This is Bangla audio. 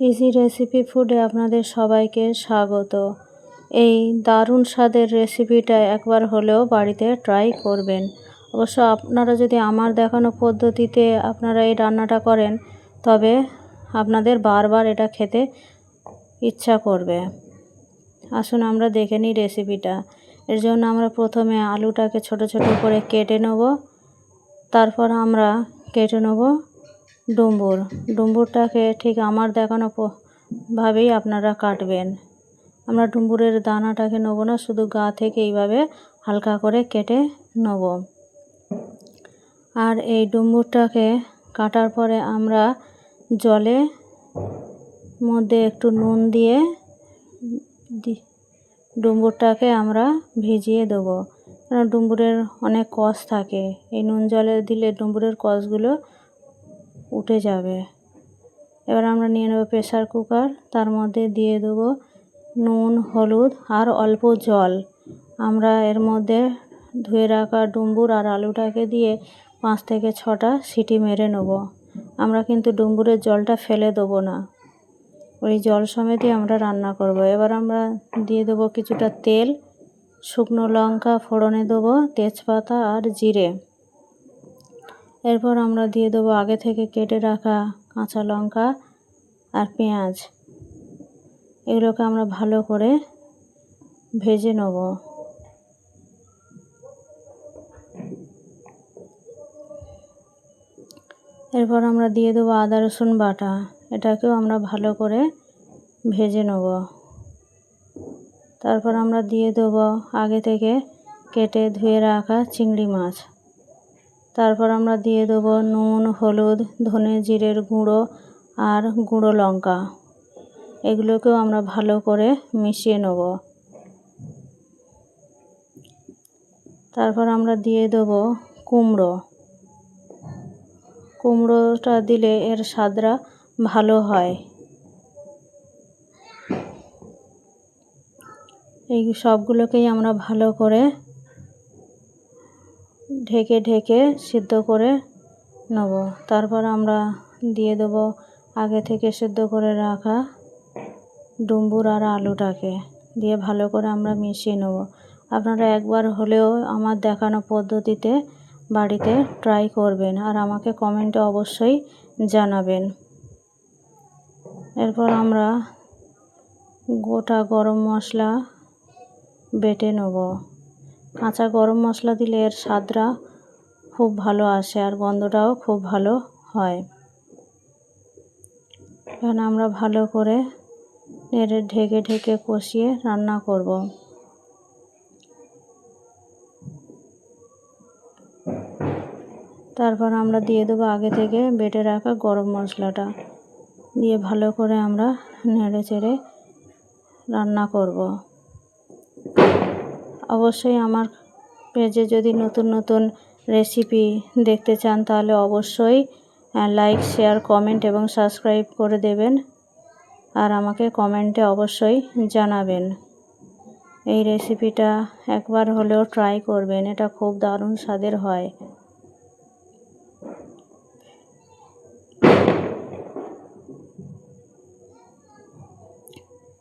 ইজি রেসিপি ফুডে আপনাদের সবাইকে স্বাগত। এই দারুণ স্বাদের রেসিপিটা একবার হলেও বাড়িতে ট্রাই করবেন। অবশ্য আপনারা যদি আমার দেখানো পদ্ধতিতে আপনারা এই রান্নাটা করেন, তবে আপনাদের বারবার এটা খেতে ইচ্ছা করবে। আসুন আমরা দেখে নিই রেসিপিটা এর জন্য আমরা প্রথমে আলুটাকে ছোট ছোট করে কেটে নেব। তারপর আমরা কেটে নেব ডুম্বুর ডুম্বুরটাকে ঠিক আমার দেখানো ভাবেই আপনারা কাটবেন। আমরা ডুম্বুরের দানাটাকে নেব না, শুধু গা থেকে এইভাবে হালকা করে কেটে নেব। আর এই ডুম্বুরটাকে কাটার পরে আমরা জলে মধ্যে একটু নুন দিয়ে ডুম্বুরটাকে আমরা ভিজিয়ে দেবো। কারণ ডুম্বুরের অনেক কষ থাকে। এই নুন জলে দিলে ডুম্বুরের কষগুলো উঠে যাবে। এবার আমরা নিয়ে নেব প্রেশার কুকার তার মধ্যে দিয়ে দেবো নুন, হলুদ আর অল্প জল। আমরা এর মধ্যে ধুয়ে রাখা ডুম্বুর আর আলুটাকে দিয়ে পাঁচ থেকে ছটা সিটি মেরে নেব। আমরা কিন্তু ডুম্বুরের জলটা ফেলে দেবো না। ওই জল সমেতই আমরা রান্না করব। এবার আমরা দিয়ে দেবো কিছুটা তেল, শুকনো লঙ্কা ফোড়নে দেবো, তেজপাতা আর জিরে। এরপর আমরা দিয়ে দেবো আগে থেকে কেটে রাখা কাঁচা লঙ্কা আর পেঁয়াজ। এগুলোকে আমরা ভালো করে ভেজে নেব। এরপর আমরা দিয়ে দেবো আদা, রসুন বাটা। এটাকেও আমরা ভালো করে ভেজে নেব। তারপর আমরা দিয়ে দেবো আগে থেকে কেটে ধুয়ে রাখা চিংড়ি মাছ। তারপর আমরা দিয়ে দেবো নুন, হলুদ, ধনে জিরের গুঁড়ো আর গুঁড়ো লঙ্কা। এগুলোকেও আমরা ভালো করে মিশিয়ে নেব। তারপর আমরা দিয়ে দেবো কুমড়ো। কুমড়োটা দিলে এর স্বাদটা ভালো হয়। এই সবগুলোকেই আমরা ভালো করে ঢেকে ঢেকে সিদ্ধ করে নেব। তারপর আমরা দিয়ে দেবো আগে থেকে সিদ্ধ করে রাখা ডুম্বুর আর আলুটাকে। দিয়ে ভালো করে আমরা মিশিয়ে নেব। আপনারা একবার হলেও আমার দেখানো পদ্ধতিতে বাড়িতে ট্রাই করবেন আর আমাকে কমেন্টে অবশ্যই জানাবেন। এরপর আমরা গোটা গরম মশলা বেটে নেব। কাঁচা গরম মশলা দিলে এর স্বাদটা খুব ভালো আসে আর গন্ধটাও খুব ভালো হয়। এখানে আমরা ভালো করে নেড়ে ঢেকে ঢেকে কষিয়ে রান্না করব। তারপর আমরা দিয়ে দেবো আগে থেকে বেটে রাখা গরম মশলাটা। দিয়ে ভালো করে আমরা নেড়ে চেড়ে রান্না করব। অবশ্যই আমার পেজে যদি নতুন নতুন রেসিপি দেখতে চান, তাহলে অবশ্যই লাইক শেয়ার কমেন্ট এবং সাবস্ক্রাইব করে দেবেন। আর আমাকে কমেন্টে অবশ্যই জানাবেন। এই রেসিপিটা একবার হলেও ট্রাই করবেন, এটা খুব দারুণ স্বাদের হয়।